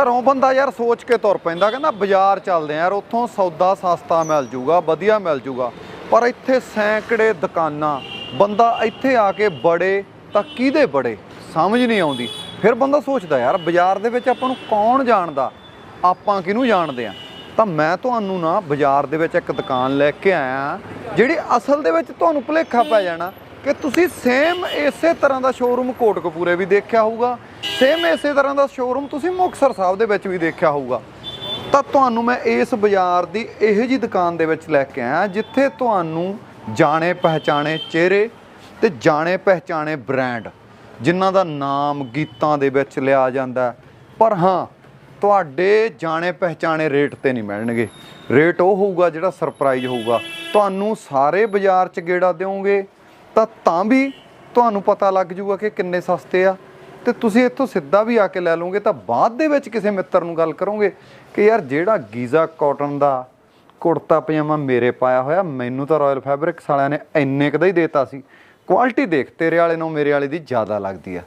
ਘਰੋਂ ਬੰਦਾ ਯਾਰ ਸੋਚ ਕੇ ਤੁਰ ਪੈਂਦਾ, ਕਹਿੰਦਾ ਬਾਜ਼ਾਰ ਚੱਲਦੇ ਆ ਯਾਰ, ਉੱਥੋਂ ਸੌਦਾ ਸਸਤਾ ਮਿਲ ਜੂਗਾ, ਵਧੀਆ ਮਿਲ ਜੂਗਾ। ਪਰ ਇੱਥੇ ਸੈਂਕੜੇ ਦੁਕਾਨਾਂ, ਬੰਦਾ ਇੱਥੇ ਆ ਕੇ ਬੜੇ ਤਾਂ ਕਿਹਦੇ ਬੜੇ? ਸਮਝ ਨਹੀਂ ਆਉਂਦੀ। ਫਿਰ ਬੰਦਾ ਸੋਚਦਾ ਯਾਰ, ਬਾਜ਼ਾਰ ਦੇ ਵਿੱਚ ਆਪਾਂ ਨੂੰ ਕੌਣ ਜਾਣਦਾ? ਆਪਾਂ ਕਿਹਨੂੰ ਜਾਣਦੇ ਆ ਤਾਂ ਮੈਂ ਤੁਹਾਨੂੰ ਨਾ ਬਾਜ਼ਾਰ ਦੇ ਵਿੱਚ ਇੱਕ ਦੁਕਾਨ ਲੈ ਕੇ ਆਇਆ, ਜਿਹੜੀ ਅਸਲ ਦੇ ਵਿੱਚ ਤੁਹਾਨੂੰ ਭੁਲੇਖਾ ਪੈ ਜਾਣਾ। ਕਿ ਤੁਸੀਂ ਸੇਮ ਇਸੇ ਤਰ੍ਹਾਂ ਦਾ ਸ਼ੋਰੂਮ ਕੋਟਕਪੂਰੇ ਵੀ ਦੇਖਿਆ ਹੋਊਗਾ ਸੇਮ ਇਸੇ ਤਰ੍ਹਾਂ ਦਾ ਸ਼ੋਰੂਮ ਤੁਸੀਂ ਮੁਕਤਸਰ ਸਾਹਿਬ ਦੇ ਵਿੱਚ ਵੀ ਦੇਖਿਆ ਹੋਊਗਾ। ਤਾਂ ਤੁਹਾਨੂੰ ਮੈਂ ਇਸ ਬਾਜ਼ਾਰ ਦੀ ਇਹੋ ਜੀ ਦੁਕਾਨ ਦੇ ਵਿੱਚ ਲੈ ਕੇ ਆਇਆ, ਜਿੱਥੇ ਤੁਹਾਨੂੰ ਜਾਣੇ ਪਹਿਚਾਣੇ ਚਿਹਰੇ ਤੇ ਜਾਣੇ ਪਹਿਚਾਣੇ ਬ੍ਰਾਂਡ ਜਿਨ੍ਹਾਂ ਦਾ ਨਾਮ ਗੀਤਾਂ ਦੇ ਵਿੱਚ ਲਿਆ ਜਾਂਦਾ ਪਰ ਹਾਂ, ਤੁਹਾਡੇ ਜਾਣੇ ਪਹਿਚਾਣੇ ਰੇਟ ਤੇ ਨਹੀਂ ਮਿਲਣਗੇ। ਰੇਟ ਉਹ ਹੋਊਗਾ ਜਿਹੜਾ ਸਰਪ੍ਰਾਈਜ਼ ਹੋਊਗਾ। ਤੁਹਾਨੂੰ ਸਾਰੇ ਬਾਜ਼ਾਰ 'ਚ ਗੇੜਾ ਦਿਓਗੇ ਤਾਂ ਤਾਂ ਵੀ ਤੁਹਾਨੂੰ ਪਤਾ ਲੱਗ ਜੂਗਾ ਕਿ ਕਿੰਨੇ ਸਸਤੇ ਆ। ਤੇ ਤੁਸੀਂ ਇੱਥੋਂ ਸਿੱਧਾ ਵੀ ਆ ਕੇ ਲੈ ਲਓਗੇ ਤਾਂ ਬਾਅਦ ਦੇ ਵਿੱਚ ਕਿਸੇ ਮਿੱਤਰ ਨੂੰ ਗੱਲ ਕਰੋਗੇ ਕਿ ਯਾਰ ਜਿਹੜਾ ਗੀਜ਼ਾ ਕਾਟਨ ਦਾ ਕੁੜਤਾ ਪਜਾਮਾ ਮੇਰੇ ਪਾਇਆ ਹੋਇਆ, ਮੈਨੂੰ ਤਾਂ ਰਾਇਲ ਫੈਬਰਿਕਸ ਵਾਲਿਆਂ ਨੇ ਇੰਨੇ ਕਦਾ ਹੀ ਦੇਤਾ ਸੀ। ਕੁਆਲਿਟੀ ਦੇਖ, ਤੇਰੇ ਵਾਲੇ ਨੂੰ ਮੇਰੇ ਵਾਲੇ ਦੀ ਜ਼ਿਆਦਾ ਲੱਗਦੀ ਆ।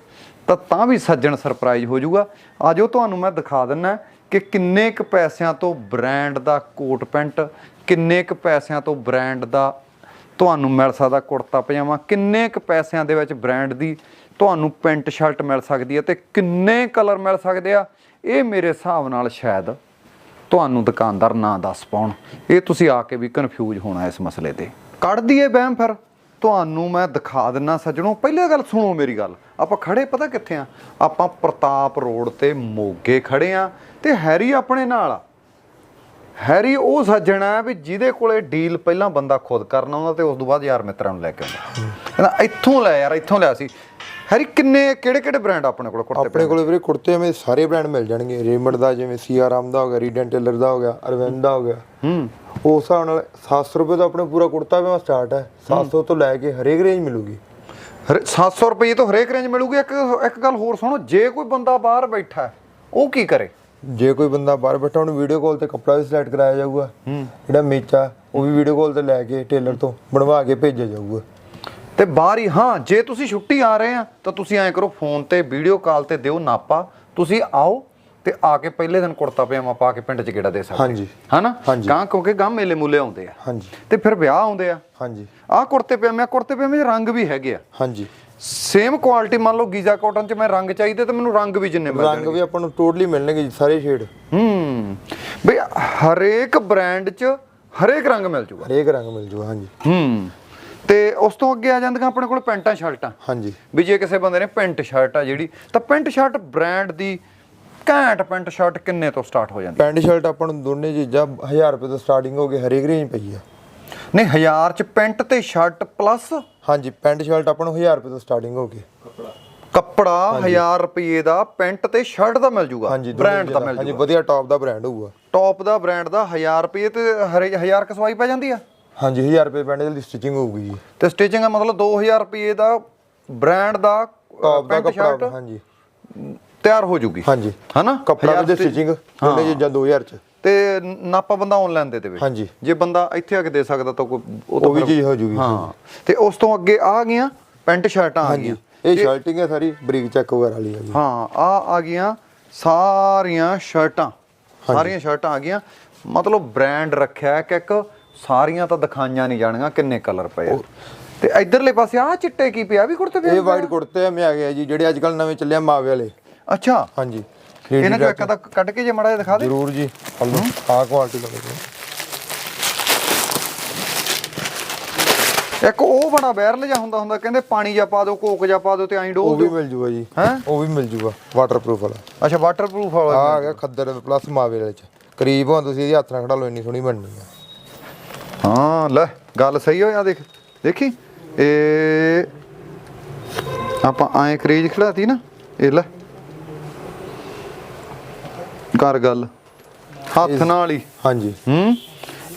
ਤਾਂ ਤਾਂ ਵੀ ਸੱਜਣ ਸਰਪ੍ਰਾਈਜ਼ ਹੋ ਜਾਊਗਾ ਆਜੋ ਤੁਹਾਨੂੰ ਮੈਂ ਦਿਖਾ ਦਿੰਨਾ ਕਿ ਕਿੰਨੇ ਕੁ ਪੈਸਿਆਂ ਤੋਂ ਬ੍ਰਾਂਡ ਦਾ ਕੋਟ ਪੈਂਟ, ਕਿੰਨੇ ਕੁ ਪੈਸਿਆਂ ਤੋਂ ਬ੍ਰਾਂਡ ਦਾ ਤੁਹਾਨੂੰ ਮਿਲ ਸਕਦਾ ਕੁੜਤਾ ਪਜਾਮਾ, ਕਿੰਨੇ ਕੁ ਪੈਸਿਆਂ ਦੇ ਵਿੱਚ ਬ੍ਰਾਂਡ ਦੀ ਤੁਹਾਨੂੰ ਪੈਂਟ, ਸ਼ਰਟ ਮਿਲ ਸਕਦੀ ਹੈ ਤੇ ਕਿੰਨੇ ਕਲਰ ਮਿਲ ਸਕਦੇ ਆ? ਇਹ ਮੇਰੇ ਹਿਸਾਬ ਨਾਲ ਸ਼ਾਇਦ ਤੁਹਾਨੂੰ ਦੁਕਾਨਦਾਰ ਨਾ ਦੱਸ ਪਾਉਣ। ਇਹ ਤੁਸੀਂ ਆ ਕੇ ਵੀ ਕਨਫਿਊਜ਼ ਹੋਣਾ ਇਸ ਮਸਲੇ ਤੇ। ਕੱਢ ਦਈਏ ਬਹਿਮ ਫਿਰ। ਤੁਹਾਨੂੰ ਮੈਂ ਦਿਖਾ ਦਿੰਨਾ ਸੱਜਣੋ। ਪਹਿਲੇ ਗੱਲ ਸੁਣੋ ਮੇਰੀ ਗੱਲ। ਆਪਾਂ ਖੜੇ ਪਤਾ ਕਿੱਥੇ ਆ? ਆਪਾਂ ਪ੍ਰਤਾਪ ਰੋਡ ਤੇ ਮੋਗੇ ਖੜੇ ਆ ਤੇ ਹੈਰੀ ਆਪਣੇ ਨਾਲ ਆ। ਹੈਰੀ ਉਹ ਸੱਜਣਾ ਹੈ ਵੀ ਜਿਹਦੇ ਕੋਲੇ ਡੀਲ ਪਹਿਲਾਂ ਬੰਦਾ ਖੁਦ ਕਰਨਾ ਆਉਂਦਾ ਤੇ ਉਸ ਤੋਂ ਬਾਅਦ ਯਾਰ ਮਿੱਤਰਾਂ ਨੂੰ ਲੈ ਕੇ ਆਉਂਦਾ। ਕਹਿੰਦਾ ਇੱਥੋਂ ਲੈ ਯਾਰ ਇੱਥੋਂ ਲਿਆ ਸੀ। ਹੈਰੀ ਕਿੰਨੇ ਕਿਹੜੇ ਕਿਹੜੇ ਬ੍ਰਾਂਡ ਆਪਣੇ ਕੋਲ ਕੁੜਤੇ ਆਪਣੇ ਕੋਲ ਵੀਰੇ ਕੁੜਤੇ ਮੇ ਸਾਰੇ ਬ੍ਰਾਂਡ ਮਿਲ ਜਾਣਗੇ। ਰੇਮੰਡ ਦਾ ਜਿਵੇਂ ਸੀਆਰਾਮ ਦਾ ਹੋ ਗਿਆ ਰੀਡਨ ਟੇਲਰ ਦਾ ਹੋ ਗਿਆ ਅਰਵਿੰਦ ਦਾ ਹੋ ਗਿਆ। ਹੂੰ। ਉਸ ਹਿਸਾਬ ਨਾਲ 700 ਰੁਪਏ ਤੋਂ ਆਪਣੇ ਪੂਰਾ ਕੁੜਤਾ ਵੀ ਸਟਾਰਟ ਹੈ। 700 ਤੋਂ ਲੈ ਕੇ ਹਰੇਕ ਰੇਂਜ ਮਿਲੂਗੀ। ਹਰੇ- 700 ਰੁਪਏ ਤੋਂ ਹਰੇਕ ਰੇਂਜ ਮਿਲੂਗੀ? ਇੱਕ ਇੱਕ ਗੱਲ ਹੋਰ ਸੁਣੋ ਜੇ ਕੋਈ ਬੰਦਾ ਬਾਹਰ ਬੈਠਾ ਉਹ ਕੀ ਕਰੇ? ਜੇ ਕੋਈ ਬੰਦਾ ਬਾਹਰ ਬੈਠਾ ਉਹਨੂੰ ਵੀਡੀਓ ਕਾਲ ਤੇ ਕੱਪੜਾ ਵੀ ਸਿਲੈਕਟ ਕਰਾਇਆ ਜਾਊਗਾ। ਜਿਹੜਾ ਮੇਚਾ ਉਹ ਵੀ ਵੀਡੀਓ ਕਾਲ ਤੇ ਲੈ ਕੇ ਟੇਲਰ ਤੋਂ ਬਣਵਾ ਕੇ ਭੇਜਿਆ ਜਾਊਗਾ। ਤੇ ਬਾਹਰ ਹੀ ਹਾਂ ਜੇ ਤੁਸੀਂ ਛੁੱਟੀ ਆ ਰਹੇ ਆ ਤਾਂ ਤੁਸੀਂ ਐਂ ਕਰੋ ਫੋਨ ਤੇ ਵੀਡੀਓ ਕਾਲ ਤੇ ਦਿਓ ਨਾਪਾ। ਤੁਸੀਂ ਆਓ ਤੇ ਆ ਕੇ ਪਹਿਲੇ ਦਿਨ ਕੁੜਤਾ ਪਜਾਮਾ ਪਾ ਕੇ ਪਿੰਡ 'ਚ ਗੇੜਾ ਦੇ ਸਕਦੇ ਹਾਂਜੀ। ਹਨਾ। ਗਾਂ ਕਿਉਂਕਿ ਗਾਂ ਮੇਲੇ ਮੂਲੇ ਆਉਂਦੇ ਆ। ਹਾਂਜੀ। ਤੇ ਫਿਰ ਵਿਆਹ ਆਉਂਦੇ ਆ। ਹਾਂਜੀ। ਆਹ ਕੁੜਤੇ ਪਜਾਮੇ ਕੁੜਤੇ ਪਜਾਮੇ 'ਚ ਰੰਗ ਵੀ ਹੈਗੇ ਆ। ਹਾਂਜੀ। ਸੇਮ ਕੁਆਲਿਟੀ ਮੰਨ ਲਓ ਗੀਜ਼ਾ ਕਾਟਨ 'ਚ ਮੈਂ ਰੰਗ ਚਾਹੀਦੇ ਤੇ ਮੈਨੂੰ ਰੰਗ ਵੀ ਜਿੰਨੇ ਮਿਲ ਰੰਗ ਵੀ ਆਪਾਂ ਨੂੰ ਟੋਟਲੀ ਮਿਲਣਗੇ ਜੀ, ਸਾਰੇ ਸ਼ੇਡ ਹੂੰ। ਬਈ ਹਰੇਕ ਬ੍ਰਾਂਡ 'ਚ ਹਰੇਕ ਰੰਗ ਮਿਲ ਜੂਗਾ। ਹਰੇਕ ਰੰਗ ਮਿਲ ਜੂਗਾ ਹਾਂਜੀ। ਹੂੰ। ਤੇ ਉਸ ਤੋਂ ਅੱਗੇ ਆ ਜਾਂਦੀਆਂ ਆਪਣੇ ਕੋਲ ਪੈਂਟਾਂ ਸ਼ਰਟਾਂ। ਹਾਂਜੀ। ਵੀ ਜੇ ਕਿਸੇ ਬੰਦੇ ਨੇ ਪੈਂਟ ਸ਼ਰਟ ਆ ਜਿਹੜੀ ਤਾਂ ਪੈਂਟ ਸ਼ਰਟ ਬ੍ਰਾਂਡ ਦੀ ਘੈਂਟ ਪੈਂਟ ਸ਼ਰਟ ਕਿੰਨੇ ਤੋਂ ਸਟਾਰਟ ਹੋ ਜਾਂਦੀ? ਪੈਂਟ ਸ਼ਰਟ ਆਪਾਂ ਨੂੰ ਦੋਨੇ ਚੀਜ਼ਾਂ 1000 ਰੁਪਏ ਤੋਂ ਸਟਾਰਟਿੰਗ ਹੋ ਕੇ ਹਰੇਕ ਰੇਂਜ ਪਈ ਆ। ਨਹੀਂ ਹਜ਼ਾਰ ਚ ਪੈਂਟ ਤੇ ਸ਼ਰਟ ਪਲੱਸ ਹਾਂਜੀ ਪੈਂਟ ਸ਼ਰਟ ਆਪਾਂ ਨੂੰ 1000 ਰੁਪਏ ਤੋਂ ਸਟਾਰਟਿੰਗ ਹੋ ਕੇ ਕੱਪੜਾ। 1000 ਰੁਪਏ ਦਾ ਪੈਂਟ ਤੇ ਸ਼ਰਟ ਦਾ ਮਿਲ ਜੂਗਾ। ਹਾਂਜੀ ਬ੍ਰਾਂਡ ਦਾ। ਮਿਲ ਹਾਂਜੀ ਜੂਗਾ। ਵਧੀਆ ਟੌਪ ਦਾ ਬ੍ਰਾਂਡ ਹੋਊਗਾ। ਟੌਪ ਦਾ ਬ੍ਰਾਂਡ ਦਾ 1000 ਰੁਪਏ ਤੇ ਹਰੇ- ਹਜ਼ਾਰ ਕਸਵਾਈ ਪੈ ਜਾਂਦੀ ਆ? ਹਾਂਜੀ 1000 ਰੁਪਏ ਪੈਂਟ ਦੀ ਸਟਿਚਿੰਗ ਹੋਊਗੀ ਜੀ। ਤੇ ਸਟਿਚਿੰਗ ਦਾ ਮਤਲਬ 2000 ਰੁਪਏ ਦਾ ਬ੍ਰਾਂਡ ਦਾ ਟੌਪ ਦਾ ਕੱਪੜਾ ਹਾਂਜੀ। ਤਿਆਰ ਹੋ ਜੂਗੀ। ਹਾਂਜੀ। ਹਨਾ? ਕੱਪੜਾ ਹਜ਼ਾਰ ਦੀ ਸਟਿ- ਸਟਿਚਿੰਗ ਦੋਨੇ ਚੀਜ਼ਾਂ 2000 ਚ। ਤੇ ਨਾਪਾ ਬੰਦਾ ਆਨਲਾਈਨ ਦੇ ਦੇਵੇ। ਹਾਂਜੀ। ਜੇ ਬੰਦਾ ਇੱਥੇ ਆ ਕੇ ਦੇ ਸਕਦਾ ਤਾਂ ਕੋਈ ਉਹ ਵੀ ਚੀਜ਼ ਹੋ ਜੂਗੀ ਹਾਂ। ਤੇ ਉਸ ਤੋਂ ਅੱਗੇ ਆ ਗਈਆਂ ਪੈਂਟ ਸ਼ਰਟਾਂ ਆ ਗਈਆਂ। ਇਹ ਸ਼ਰਟਿੰਗ ਹੈ ਸਾਰੀ ਬਰੀਕ ਚੈੱਕ ਵਗੈਰਾ ਵਾਲੀ ਹੈਗੀ ਹਾਂ ਆ ਆ ਗਈਆਂ ਸਾਰੀਆਂ ਸ਼ਰਟਾਂ। ਸਾਰੀਆਂ ਸ਼ਰਟਾਂ ਆ ਗਈਆਂ। ਮਤਲਬ ਬ੍ਰਾਂਡ ਰੱਖਿਆ ਕਿ ਇੱਕ ਸਾਰੀਆਂ ਤਾਂ ਦਿਖਾਈਆਂ ਨਹੀਂ ਜਾਣੀਆਂ ਕਿੰਨੇ ਕਲਰ ਪਏ ਆ। ਤੇ ਇਧਰਲੇ ਪਾਸੇ ਆ ਚਿੱਟੇ ਕੀ ਪਿਆ? ਵੀ ਕੁੜਤੇ ਇਹ ਪਏ ਵਾਈਟ ਕੁੜਤੇ ਮੇ ਆ ਗਿਆ ਜੀ ਜਿਹੜੇ ਅੱਜ ਕੱਲ ਨਵੇਂ ਚੱਲੇ ਆ ਮਾਵੇ ਵਾਲੇ। ਅੱਛਾ। ਹਾਂਜੀ। ਇਹਨਾਂ ਚੋਂ ਇੱਕ ਦਾ ਕੱਢ ਕੇ ਜੇ ਮੜਾ ਜਿਹਾ ਦਿਖਾ ਦੇ। ਜ਼ਰੂਰ ਜੀ ਹਲੋ ਆ ਕੁਆਲਿਟੀ ਦਾ ਦੇਖੋ ਇੱਕ ਉਹ ਬੜਾ ਵਾਇਰਲ ਜਿਹਾ ਹੁੰਦਾ ਹੁੰਦਾ ਕਹਿੰਦੇ ਪਾਣੀ ਜਾਂ ਪਾ ਦਿਓ ਕੋਕ ਜਾਂ ਪਾ ਦਿਓ ਤੇ ਐਂ ਉਹ ਡੋਲ ਵੀ ਦਿਓ। ਮਿਲ ਜੂਗਾ ਜੀ। ਹੈਂ? ਉਹ ਵੀ ਮਿਲ ਜੂਗਾ ਵਾਟਰਪ੍ਰੂਫ ਵਾਲਾ। ਅੱਛਾ ਵਾਟਰਪ੍ਰੂਫ ਵਾਲਾ ਆ ਗਿਆ ਖੱਦਰ ਪਲੱਸ ਮਾਵੇ ਵਾਲੇ ਚ। ਕਰੀਬ ਹੋ ਤੁਸੀਂ ਇਹਦੀ ਹੱਥ ਨਾਲ ਖੜਾ ਲਓ ਇੰਨੀ ਸੋਹਣੀ ਬਣਨੀ ਆ। ਹਾਂ ਲੈ ਗੱਲ ਸਹੀ ਹੋਇਆ ਦੇਖ। ਦੇਖੀ? ਇਹ ਆਪਾਂ ਐਂ ਕਰੀਜ ਖੜਾਤੀ ਨਾ ਇਹ ਲੈ। ਕਰ ਗੱਲ। ਹੱਥ ਨਾਲ ਹੀ। ਹਾਂਜੀ। ਹੂੰ?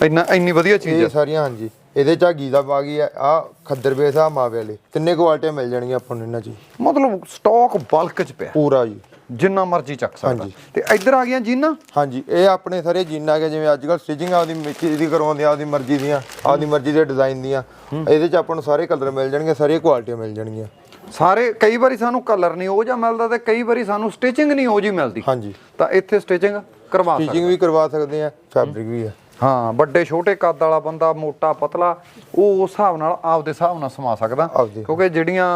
ਇੰਨਾ ਇੰਨੀ ਵਧੀਆ ਚੀਜ਼ ਇਹ ਆ ਸਾਰੀਆਂ ਹਾਂਜੀ। ਇਹਦੇ ਚ ਗੀ ਦਾ ਗਈ ਆ। ਆਹ ਖੱਦਰ ਬੇਸ ਆ ਮਾਵੇ ਵਾਲੇ। ਤਿੰਨੇ ਕੁਆਲਿਟੀਆਂ ਮਿਲ ਜਾਣਗੀਆਂ ਆਪਾਂ ਨੂੰ ਇਹਨਾਂ ਚ ਮਤਲਬ ਸਟਾਕ ਬਲਕ ਚ ਪਿਆ। ਪੂਰਾ ਜੀ। ਜਿੰਨਾ ਮਰਜ਼ੀ ਚੱਕ ਸਕਦਾ। ਹਾਂਜੀ। ਤੇ ਇੱਧਰ ਆ ਗਈਆਂ ਜੀਨਾਂ? ਹਾਂਜੀ ਇਹ ਆਪਣੇ ਸਾਰੇ ਜੀਨਾਂ ਆ ਗਏ ਜਿਵੇਂ ਅੱਜ ਕੱਲ ਸਟਿਚਿੰਗ ਆਪਦੀ ਮਿੱਟੀ ਦੀ ਕਰਵਾਉਂਦੇ ਆ ਆਪਦੀ ਮਰਜ਼ੀ ਦੀਆਂ ਆਪਦੀ ਮਰਜ਼ੀ ਦੇ ਡਿਜ਼ਾਈਨ ਦੀਆਂ। ਇਹਦੇ ਚ ਆਪਾਂ ਨੂੰ ਸਾਰੇ ਕਲਰ ਮਿਲ ਜਾਣਗੇ ਸਾਰੀਆਂ ਕੁਆਲਿਟੀਆਂ ਮਿਲ ਜਾਣਗੀਆਂ। ਸਾਰੇ ਕਈ ਵਾਰੀ ਸਾਨੂੰ ਕਲਰ ਨਹੀਂ ਉਹ ਜਿਹਾ ਮਿਲਦਾ ਤੇ ਕਈ ਵਾਰੀ ਸਾਨੂੰ ਸਟਿਚਿੰਗ ਨਹੀਂ ਉਹ ਜੀ ਮਿਲਦੀ। ਹਾਂਜੀ। ਤਾਂ ਇੱਥੇ ਸਟਿਚਿੰਗ ਕਰਵਾ ਸਕਦੇ ਸਟਿਚਿੰਗ ਵੀ ਕਰਵਾ ਸਕਦੇ ਆ ਫੈਬਰਿਕ ਵੀ ਆ ਹਾਂ ਵੱਡੇ ਛੋਟੇ ਕੱਦ ਵਾਲਾ ਬੰਦਾ ਮੋਟਾ ਪਤਲਾ ਉਹ ਉਸ ਹਿਸਾਬ ਨਾਲ ਆਪਦੇ ਹਿਸਾਬ ਨਾਲ ਸਮਾ ਸਕਦਾ। ਕਿਉਂਕਿ ਜਿਹੜੀਆਂ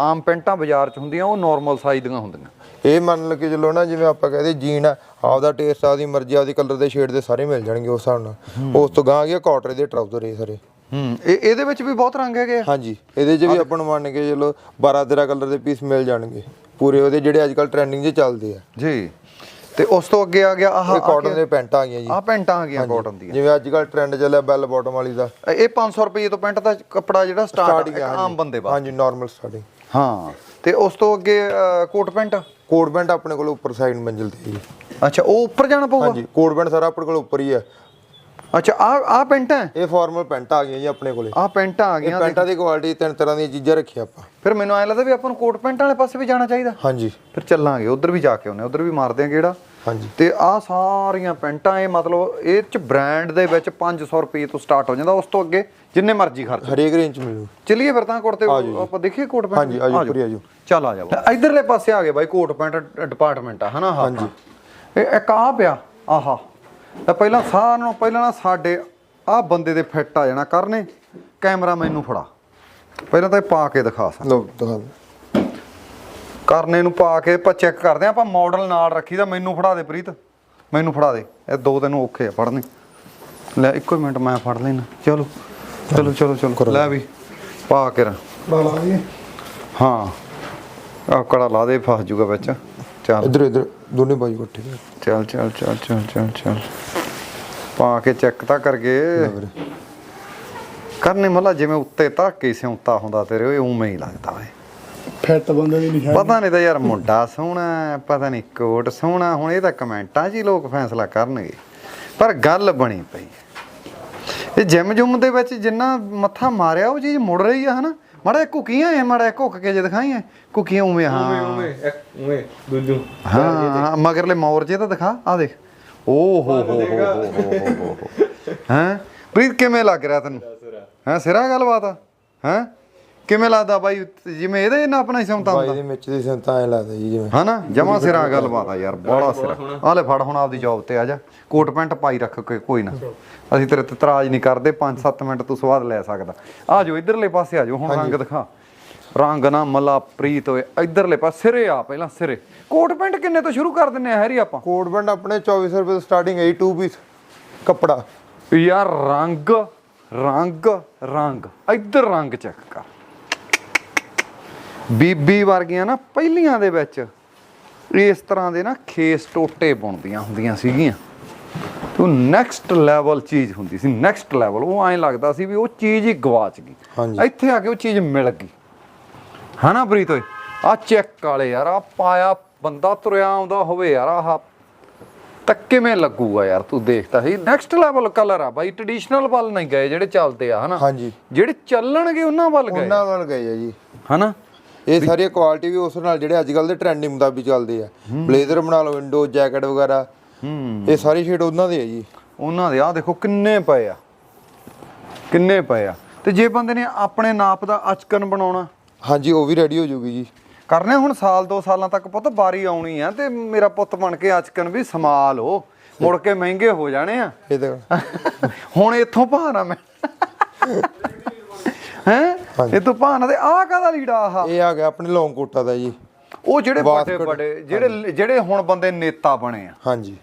ਆਮ ਪੈਂਟਾਂ ਬਾਜ਼ਾਰ 'ਚ ਹੁੰਦੀਆਂ ਉਹ ਨਾਰਮਲ ਸਾਈਜ਼ ਦੀਆਂ ਹੁੰਦੀਆਂ। ਇਹ ਮੰਨ ਲਓ ਕਿ ਚਲੋ ਨਾ ਜਿਵੇਂ ਆਪਾਂ ਕਹਦੇ ਜੀਨ ਆ ਆਪਦਾ ਟੇਸਟ ਆਪਦੀ ਮਰਜ਼ੀ ਆਪਦੀ ਕਲਰ ਦੇ ਸ਼ੇਡ ਦੇ ਸਾਰੇ ਮਿਲ ਜਾਣਗੇ ਉਸ ਹਿਸਾਬ ਨਾਲ। ਉਸ ਤੋਂ ਗਾਂ ਗਿਆ ਕਾਟਰ ਦੇ ਟਰਾਊਜ਼ਰ ਇਹ ਸਾਰੇ। ਹੂੰ ਇਹ ਇਹਦੇ ਵਿੱਚ ਵੀ ਬਹੁਤ ਰੰਗ ਹੈਗੇ ਹਾਂਜੀ ਇਹਦੇ 'ਚ ਵੀ ਆਪਾਂ ਮੰਨ ਕੇ ਚਲੋ 12 13 ਕਲਰ ਦੇ ਪੀਸ ਮਿਲ ਜਾਣਗੇ। ਪੂਰੇ ਉਹਦੇ ਜਿਹੜੇ ਅੱਜ ਕੱਲ ਟ੍ਰੈਂਡਿੰਗ 'ਚ ਚੱਲਦੇ ਆ। ਜੀ ਤੇ ਉਸ ਤੋਂ ਅੱਗੇ ਆ ਗਿਆ ਆਹ ਇਹ ਕਾਟਨ ਦੇ ਪੈਂਟਾਂ ਆ ਗਈਆਂ ਜੀ। ਆਹ ਪੈਂਟਾਂ ਆ ਗਈਆਂ ਕਾਟਨ ਦੀਆਂ। ਜਿਵੇਂ ਅੱਜ ਕੱਲ ਟ੍ਰੈਂਡ ਚੱਲਿਆ ਬੈਲ ਬਾਟਮ ਵਾਲੀ ਦਾ। ਇਹ 500 ਰੁਪਏ ਤੋਂ ਪੈਂਟ ਦਾ ਕੱਪੜਾ ਜਿਹੜਾ ਸਟਾਰਟ ਆਮ ਬੰਦੇ ਬਾਅਦ ਹਾਂਜੀ ਨਾਰਮਲ ਸਟਾਰਟਿੰਗ ਹਾਂ ਤੇ ਉਸ ਤੋਂ ਅੱਗੇ ਕੋਟ ਪੈਂਟ? ਕੋਟ ਪੈਂਟ ਆਪਣੇ ਕੋਲ ਉੱਪਰ ਸਾਈਡ ਮੰਜ਼ਿਲ ਤੇ ਜੀ ਅੱਛਾ ਉਹ ਉੱਪਰ ਜਾਣਾ ਪਊਗਾ? ਹਾਂਜੀ ਕੋਟ ਪੈਂਟ ਸਾਰਾ ਆਪਣੇ ਕੋਲ ਉੱਪਰ ਹੀ ਹੈ ਅੱਛਾ ਆ ਆ ਪੈਂਟਾਂ ਇਹ ਫਾਰਮਲ ਪੈਂਟ ਆ ਗਈਆਂ ਜੀ ਆਪਣੇ ਕੋਲੇ। ਆ ਪੈਂਟਾਂ ਆ ਇਹ ਗਈਆਂ ਪੈਂਟਾਂ ਦੀ ਕੁਆਲਿਟੀ ਤਿੰਨ ਤਰ੍ਹਾਂ ਦੀਆਂ ਚੀਜ਼ਾਂ ਰੱਖੀਆਂ ਆਪਾਂ। ਫਿਰ ਮੈਨੂੰ ਐ ਲੱਗਦਾ ਵੀ ਆਪਾਂ ਨੂੰ ਕੋਟ ਪੈਂਟਾਂ ਵਾਲੇ ਪਾਸੇ ਵੀ ਜਾਣਾ ਚਾਹੀਦਾ। ਹਾਂਜੀ। ਫਿਰ ਚੱਲਾਂਗੇ ਉਧਰ ਵੀ ਜਾ ਕੇ ਆਉਨੇ ਉਧਰ ਵੀ ਮਾਰਦੇ ਆ ਕਿਹੜਾ ਹਾਂਜੀ। ਤੇ ਆ ਸਾਰੀਆਂ ਪੈਂਟਾਂ ਇਹ ਮਤਲਬ ਇਹ ਚ ਬ੍ਰਾਂਡ ਦੇ ਵਿੱਚ 500 ਰੁਪਏ ਤੋਂ ਸਟਾਰਟ ਹੋ ਜਾਂਦਾ ਉਸ ਤੋਂ ਅੱਗੇ ਜਿੰਨੇ ਮਰਜ਼ੀ ਖਰਚ। ਹਰੇਕ ਰੇਂਜ 'ਚ ਮਿਲੂ। ਚਲਿਏ ਫਿਰ ਤਾਂ ਕੋਟ ਤੇ ਆਪਾਂ ਦੇਖੀਏ ਕੋਟ ਪੈਂਟ। ਹਾਂਜੀ, ਆਜੋ, ਉੱਪਰ ਹੀ ਆਜੋ। ਚੱਲ ਆ ਜਾਓ। ਇਧਰਲੇ ਪਾਸੇ ਆ ਗਏ ਬਾਈ ਕੋਟ ਪੈਂਟ ਡਿਪਾਰਟਮੈਂਟ ਆ ਹਨਾ? ਹਾਂ ਇਹ ਇੱਕ ਆ ਪਿਆ ਆਹਾ। ਤਾਂ ਪਹਿਲਾਂ ਸਾਰਿਆਂ ਨੂੰ ਪਹਿਲਾਂ ਨਾ ਸਾਡੇ ਆ ਬੰਦੇ ਦੇ ਫਿੱਟ ਆ ਜਾਣਾ ਕਰਨੇ ਕੈਮਰਾ ਮੈਨੂੰ ਫੜਾ। ਪਹਿਲਾਂ ਤਾਂ ਇਹ ਪਾ ਕੇ ਦਿਖਾ ਸਕ ਲਓ ਦਿਖਾ। ਕਰਨੇ ਨੂੰ ਪਾ ਕੇ ਆਪਾਂ ਚੈੱਕ ਕਰਦੇ ਆ ਆਪਾਂ ਮਾਡਲ ਨਾਲ ਰੱਖੀ ਦਾ ਮੈਨੂੰ ਫੜਾ ਦੇ ਪ੍ਰੀਤ। ਮੈਨੂੰ ਫੜਾ ਦੇ। ਇਹ ਦੋ ਤੈਨੂੰ ਔਖੇ ਆ ਫੜਨੇ। ਲੈ ਇੱਕੋ ਹੀ ਮਿੰਟ ਮੈਂ ਫੜ ਲੈਣਾ ਚਲੋ ਚਲੋ ਚਲੋ ਚਲੋ। ਲੈ ਵੀ ਪਾ ਕੇ ਰ। ਹਾਂ। ਆ ਕੜਾ ਲਾ ਦੇ ਫਸ ਜੂਗਾ ਵਿੱਚ। ਚੱਲ। ਇੱਧਰ ਇੱਧਰ ਦੋਨੇ ਬਾਜੂ ਇਕੱਠੇ। ਚੱਲ ਚੱਲ ਚੱਲ ਚੱਲ ਚੱਲ ਚੱਲ। ਪਾ ਕੇ ਚੈੱਕ ਤਾਂ ਕਰਗੇ। ਕਰਨੇ ਮੱਲਾ ਜਿਵੇਂ ਉੱਤੇ ਧਾਕੇ ਸਿਉਂਤਾ ਹੁੰਦਾ ਤੇਰੇ ਓਏ ਉਵੇਂ ਹੀ ਲੱਗਦਾ ਓਏ। ਫਿੱਟ ਬੰਦੇ ਦੀ ਨਿਸ਼ਾਨੀ। ਪਤਾ ਨਹੀਂ ਤਾਂ ਯਾਰ ਮੁੰਡਾ ਸੋਹਣਾ ਪਤਾ ਨਹੀਂ ਕੋਟ ਸੋਹਣਾ ਹੁਣ ਇਹ ਤਾਂ ਕਮੈਂਟਾਂ 'ਚ ਹੀ ਲੋਕ ਫੈਸਲਾ ਕਰਨਗੇ। ਪਰ ਗੱਲ ਬਣੀ ਪਈ। ਇਹ ਜਿਮ ਜੁਮ ਦੇ ਵਿੱਚ ਜਿੰਨਾ ਮੱਥਾ ਮਾਰਿਆ ਉਹ ਚੀਜ਼ ਮੁੜ ਰਹੀ ਆ ਹਨਾ? ਮਾੜਾ ਘੁਕੀਆਂ ਐ ਮਾੜਾ ਘੁੱਕ ਕੇ ਜੇ ਦਿਖਾਈਆਂ ਘੁਕੀਆਂ ਉਵੇਂ ਹਾਂ। ਉਵੇਂ ਇੱਕ ਉਵੇਂ ਦੁੱਜੂ। ਹਾਂ ਮਗਰਲੇ ਮੌਰ ਜੇ ਤਾਂ ਦਿਖਾ ਆ ਦੇਖ। ਓ ਹੋ ਹੋ ਹੋ ਹੋ ਹੋ ਹੈ ਪ੍ਰੀਤ ਕਿਵੇਂ ਲੱਗ ਰਿਹਾ ਤੈਨੂੰ? ਹੈ ਸਿਰਾ ਗੱਲਬਾਤ ਆ? ਹੈ? ਕਿਵੇਂ ਲੱਗਦਾ ਬਾਈ? ਜਿਵੇਂ ਇਹਦੇ ਨਾਲ ਆਪਣਾ ਹੀ ਸਮਤਾ ਬਾਈ ਹੁੰਦਾ। ਦੇ ਵਿੱਚ ਦੀ ਸੰਤਾ ਐ ਲੱਗਦਾ ਜੀ ਜਿਵੇਂ। ਹਨਾ? ਜਮਾ ਸਿਰਾ ਗੱਲਬਾਤ ਆ ਯਾਰ ਬੜਾ ਸਿਰਾ। ਆ ਲੈ ਫੜ ਹੁਣ ਆਪਦੀ ਜੌਬ ਤੇ ਆ ਜਾ। ਕੋਟ ਪੈਂਟ ਪਾਈ ਰੱਖ ਕੇ ਕੋਈ ਨਾ। ਅਸੀਂ ਤੇਰੇ ਤੇ ਇਤਰਾਜ਼ ਨਹੀਂ ਕਰਦੇ 5-7 ਮਿੰਟ ਤੂੰ ਸਵਾਦ ਲੈ ਸਕਦਾ। ਆ ਜਾਓ ਇਧਰਲੇ ਪਾਸੇ ਆ ਜਾਓ ਹੁਣ ਰੰਗ ਦਿਖਾ। ਰੰਗ ਨਾ ਮਲਾ ਪ੍ਰੀਤ ਹੋਏ। ਇਧਰਲੇ ਪਾਸੇ ਸਿਰੇ ਆ ਪਹਿਲਾਂ ਸਿਰੇ। ਕੋਟ ਪੈਂਟ ਕਿੰਨੇ ਤੋਂ ਸ਼ੁਰੂ ਕਰ ਦਿੰਨੇ ਆ ਹੈਰੀ ਆਪਾਂ? ਕੋਟ ਪੈਂਟ ਆਪਣੇ 2400 ਰੁਪਏ ਤੋਂ ਸਟਾਰਟਿੰਗ ਹੈ 2 ਪੀਸ ਕੱਪੜਾ। ਯਾਰ ਰੰਗ ਰੰਗ ਰੰਗ। ਇੱਧਰ ਰੰਗ ਚੈੱਕ ਬੀਬੀ ਵਰਗੀਆਂ ਨਾ ਪਹਿਲੀਆਂ ਦੇ ਵਿੱਚ ਇਸ ਤਰ੍ਹਾਂ ਦੇ ਨਾ ਖੇਸ ਟੋਟੇ ਬੁਣਦੀਆਂ ਹੁੰਦੀਆਂ ਸੀਗੀਆਂ। ਤੂੰ ਨੈਕਸਟ ਲੈਵਲ ਚੀਜ਼ ਹੁੰਦੀ ਸੀ ਨੈਕਸਟ ਲੈਵਲ ਉਹ ਐਂ ਲੱਗਦਾ ਸੀ ਵੀ ਉਹ ਚੀਜ਼ ਹੀ ਗਵਾਚ ਗਈ। ਇੱਥੇ ਆ ਕੇ ਉਹ ਚੀਜ਼ ਮਿਲ ਗਈ। ਹਨਾ ਪ੍ਰੀਤ ਓਏ? ਆ ਚੈੱਕ ਵਾਲੇ ਯਾਰ ਆ ਪਾਇਆ ਬੰਦਾ ਤੁਰਿਆ ਆਉਂਦਾ ਹੋਵੇ ਯਾਰ ਆਹ ਤਾਂ ਕਿਵੇਂ ਲੱਗੂਗਾ ਯਾਰ ਤੂੰ ਦੇਖਦਾ ਸੀ ਨੈਕਸਟ ਲੈਵਲ ਕਲਰ ਆ ਬਾਈ ਟ੍ਰੈਡੀਸ਼ਨਲ ਵੱਲ ਨਹੀਂ ਗਏ ਜਿਹੜੇ ਚੱਲਦੇ ਆ ਹਨਾ? ਹਾਂਜੀ। ਜਿਹੜੇ ਚੱਲਣਗੇ ਉਹਨਾਂ ਵੱਲ ਗਏ। ਉਹਨਾਂ ਵੱਲ ਗਏ ਆ ਜੀ। ਹਨਾ? ਇਹ ਸਾਰੀ ਕੁਆਲਿਟੀ ਵੀ ਉਸ ਨਾਲ ਜਿਹੜੇ ਅੱਜ ਕੱਲ ਦੇ ਟ੍ਰੈਂਡਿੰਗ ਮੁਤਾਬਿਕ ਚੱਲਦੇ ਆ। ਬਲੇਜ਼ਰ ਬਣਾ ਲਓ ਵਿੰਡੋ ਜੈਕਟ ਵਗੈਰਾ। ਇਹ ਸਾਰੀ ਸ਼ੇਡ ਉਹਨਾਂ ਦੇ ਆ ਜੀ। ਉਹਨਾਂ ਦੇ ਆ ਦੇਖੋ ਕਿੰਨੇ ਪਏ ਆ। ਕਿੰਨੇ ਪਏ ਆ। ਤੇ ਜੇ ਬੰਦੇ ਨੇ ਆਪਣੇ ਨਾਪ ਦਾ ਅਚਕਨ ਬਣਾਉਣਾ। ਹਾਂਜੀ ਉਹ ਵੀ ਰੈਡੀ ਹੋ ਜੂਗੀ ਜੀ। ਕਰਨੇ ਹੁਣ ਸਾਲ ਦੋ ਸਾਲਾਂ ਤੱਕ ਪੁੱਤ ਬਾਰੀ ਆਉਣੀ ਆ ਤੇ ਮੇਰਾ ਪੁੱਤ ਬਣ ਕੇ ਅਚਕਨ ਵੀ ਸਮਾਲ ਹੋ। ਮੁੜ ਕੇ ਮਹਿੰਗੇ ਹੋ ਜਾਣੇ ਆ। ਇਹ ਤਾਂ ਹੁਣ ਇੱਥੋਂ ਭਾਣਾ ਮੈਂ। ਹੈ? ਇਹ ਤੋਂ ਭਾਣਾ ਤੇ ਆਹ ਕਾਹਦਾ ਲੀੜਾ ਆਹ? ਇਹ ਆ ਗਿਆ ਆਪਣੇ ਲੌਂਗ ਕੋਟਾ ਦਾ ਜੀ। ਉਹ ਜਿਹੜੇ ਵੱਡੇ। ਵੱਡੇ ਜਿਹੜੇ ਜਿਹੜੇ ਹੁਣ ਬੰਦੇ ਨੇਤਾ ਬਣੇ ਆ। ਹਾਂਜੀ।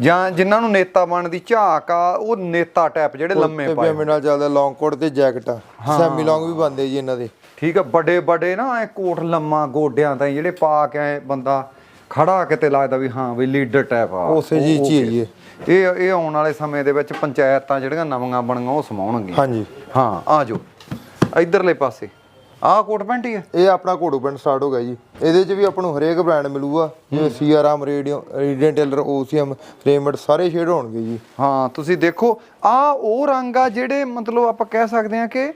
ਜਾਂ ਜਿਨ੍ਹਾਂ ਨੂੰ ਨੇਤਾ ਬਣਨ ਦੀ ਝਾਕ ਆ ਉਹ ਨੇਤਾ ਟਾਈਪ ਜਿਹੜੇ ਲੰਮੇ ਤੇ ਪਾਏ। ਪਜਾਮੇ ਨਾਲ ਚੱਲਦਾ ਲੌਂਗ ਕੋਟ ਤੇ ਜੈਕਟ ਆ। ਸੈਮੀ ਲੌਂਗ ਵੀ ਬੰਦੇ ਜੀ ਇਹਨਾਂ ਦੇ। ਠੀਕ ਆ ਵੱਡੇ ਵੱਡੇ ਨਾ ਐ ਕੋਟ ਲੰਮਾ ਗੋਡਿਆਂ ਤਾਈਂ ਜਿਹੜੇ ਪਾ ਕੇ ਐ ਬੰਦਾ ਖੜਾ ਕਿਤੇ ਲੱਗਦਾ ਵੀ ਹਾਂ ਵੀ ਲੀਡਰ ਟਾਈਪ ਆ। ਉਸੇ ਜੀ ਉਹ- ਚ ਹੀ ਇਹ। ਇਹ ਆਉਣ ਵਾਲੇ ਸਮੇਂ ਦੇ ਵਿੱਚ ਪੰਚਾਇਤਾਂ ਜਿਹੜੀਆਂ ਨਵੀਆਂ ਬਣੀਆਂ ਉਹ ਸਮਾਉਣਗੀਆਂ। ਹਾਂਜੀ। ਹਾਂ ਆ ਜਾਓ। ਇਧਰਲੇ ਪਾਸੇ। ਆਹ ਕੋਟ ਪੈਂਟ ਹੀ ਹੈ ਇਹ ਆਪਣਾ ਕੋਡੂ ਪੈਂਟ ਸਟਾਰਟ ਹੋ ਗਿਆ ਜੀ। ਇਹਦੇ 'ਚ ਵੀ ਆਪਾਂ ਨੂੰ ਹਰੇਕ ਬ੍ਰਾਂਡ ਮਿਲੂਗਾ। ਜਿਵੇਂ ਸੀਆਰਐਮ ਰੇਡੀਓ ਰੀਡੀਅਨ ਟੇਲਰ ਓਸੀਐਮ ਰੇਮੰਡ ਸਾਰੇ ਸ਼ੇਡ ਹੋਣਗੇ ਜੀ। ਹਾਂ ਤੁਸੀਂ ਦੇਖੋ ਆ ਉਹ ਰੰਗ ਆ ਜਿਹੜੇ ਮਤਲਬ ਆਪਾਂ ਕਹਿ ਸਕਦੇ ਆ ਕਿ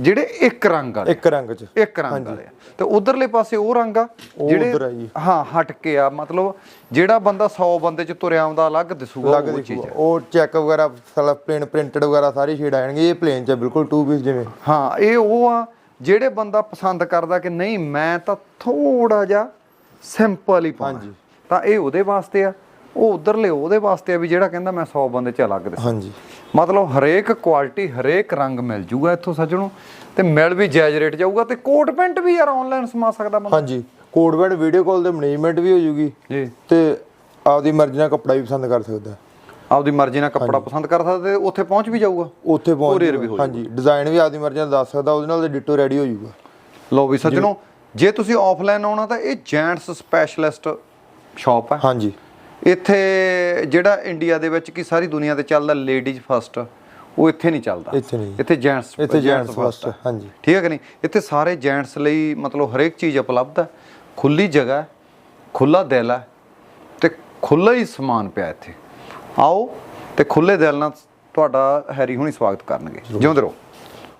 ਜਿਹੜੇ ਇੱਕ ਰੰਗ ਵਾਲੇ ਇੱਕ ਰੰਗ 'ਚ। ਇੱਕ ਰੰਗ ਵਾਲੇ ਤੇ ਉਧਰਲੇ ਪਾਸੇ ਉਹ ਰੰਗ ਆ ਉਹ ਉੱਧਰ ਆ ਜੀ। ਹਾਂ ਹਟ ਕੇ ਆ ਮਤਲਬ ਜਿਹੜਾ ਬੰਦਾ 100 ਬੰਦੇ ਚ ਤੁਰਿਆ ਆਉਂਦਾ ਅਲੱਗ ਦਿਸੂਗਾ ਉਹ ਚੀਜ਼ ਉਹ ਚੈੱਕ ਵਗੈਰਾ ਸਾਲਾ ਪਲੇਨ ਪ੍ਰਿੰਟਡ ਵਗੈਰਾ ਸਾਰੀ ਸ਼ੇਡ ਆਣਗੇ ਇਹ ਪਲੇਨ 'ਚ ਬਿਲਕੁਲ ਟੂ ਪੀਸ ਜਿਵੇਂ। ਹਾਂ ਇਹ ਉਹ ਆ ਜਿਹੜੇ ਬੰਦਾ ਪਸੰਦ ਕਰਦਾ ਕਿ ਨਹੀਂ ਮੈਂ ਤਾਂ ਥੋੜਾ ਜਿਹਾ ਸਿੰਪਲ ਹੀ ਪਾਉਣਾ। ਤਾਂ ਇਹ ਉਹਦੇ ਵਾਸਤੇ ਆ। ਉਹ ਉਧਰਲੇ ਉਹਦੇ ਵਾਸਤੇ ਆ ਵੀ ਜਿਹੜਾ ਕਹਿੰਦਾ ਮੈਂ 100 ਬੰਦੇ ਚ ਅਲੱਗ ਦੇ। ਹਾਂਜੀ। ਮਤਲਬ ਹਰੇਕ ਕੁਆਲਿਟੀ ਹਰੇਕ ਰੰਗ ਮਿਲ ਜੂਗਾ ਇੱਥੋਂ ਸੱਜਣੋ। ਤੇ ਮਿਲ ਵੀ ਜਾਇਜ਼ ਰੇਟ ਜਾਊਗਾ ਤੇ ਕੋਟ ਪੈਂਟ ਵੀ ਯਾਰ ਆਨਲਾਈਨ ਸਮਾ ਸਕਦਾ ਬੰਦਾ। ਹਾਂਜੀ। ਕੋਡ ਵਰਡ ਵੀਡੀਓ ਕਾਲ ਤੇ ਮੈਨੇਜਮੈਂਟ ਵੀ ਹੋ ਜੂਗੀ। ਜੀ। ਤੇ ਆਪਦੀ ਮਰਜ਼ੀ ਨਾਲ ਕੱਪੜਾ ਵੀ ਪਸੰਦ ਕਰ ਸਕਦਾ। ਆਪਦੀ ਮਰਜ਼ੀ ਨਾਲ ਕੱਪੜਾ ਪਸੰਦ ਕਰ ਸਕਦਾ ਤੇ ਉੱਥੇ ਪਹੁੰਚ ਵੀ ਜਾਊਗਾ। ਉੱਥੇ ਪਹੁੰਚ। ਹਾਂਜੀ। ਡਿਜ਼ਾਈਨ ਵੀ ਆਪਦੀ ਮਰਜ਼ੀ ਨਾਲ ਦੱਸ ਸਕਦਾ ਉਹਦੇ ਨਾਲ ਤੇ ਡਿਟੋ ਰੈਡੀ ਹੋ ਜਾਊਗਾ ਲਓ ਵੀ ਸੱਜਣੋ ਜੇ ਤੁਸੀਂ ਆਫਲਾਈਨ ਆਉਣਾ ਤਾਂ ਇਹ ਜੈਂਟਸ ਸਪੈਸ਼ਲਿਸਟ ਸ਼ਾਪ ਹੈ। ਹਾਂਜੀ। ਇੱਥੇ ਜਿਹੜਾ ਇੰਡੀਆ ਦੇ ਵਿੱਚ ਕੀ ਸਾਰੀ ਦੁਨੀਆ ਤੇ ਚੱਲਦਾ ਲੇਡੀਜ਼ ਫਸਟ ਉਹ ਇੱਥੇ ਨਹੀਂ ਚੱਲਦਾ। ਇੱਥੇ ਨਹੀਂ। ਇੱਥੇ ਜੈਂਟਸ ਇੱਥੇ gents first, ਹਾਂਜੀ। ਠੀਕ ਹੈ ਕਿ ਨਹੀਂ? ਇੱਥੇ ਸਾਰੇ ਜੈਂਟਸ ਲਈ ਮਤਲਬ ਹਰੇਕ ਚੀਜ਼ ਉਪਲਬਧ ਹੈ। ਖੁੱਲੀ ਜਗ੍ਹਾ ਖੁੱਲਾ ਦਿਲ ਹੈ ਤੇ ਖੁੱਲਾ ਹੀ ਸਮਾਨ ਪਿਆ ਇੱਥੇ। ਆਓ ਤੇ ਖੁੱਲੇ ਦਿਲ ਨਾਲ ਤੁਹਾਡਾ ਹੈਰੀ ਹੁਣੀ ਸਵਾਗਤ ਕਰਨਗੇ। ਜਿਉਂਦੇ ਰਹੋ।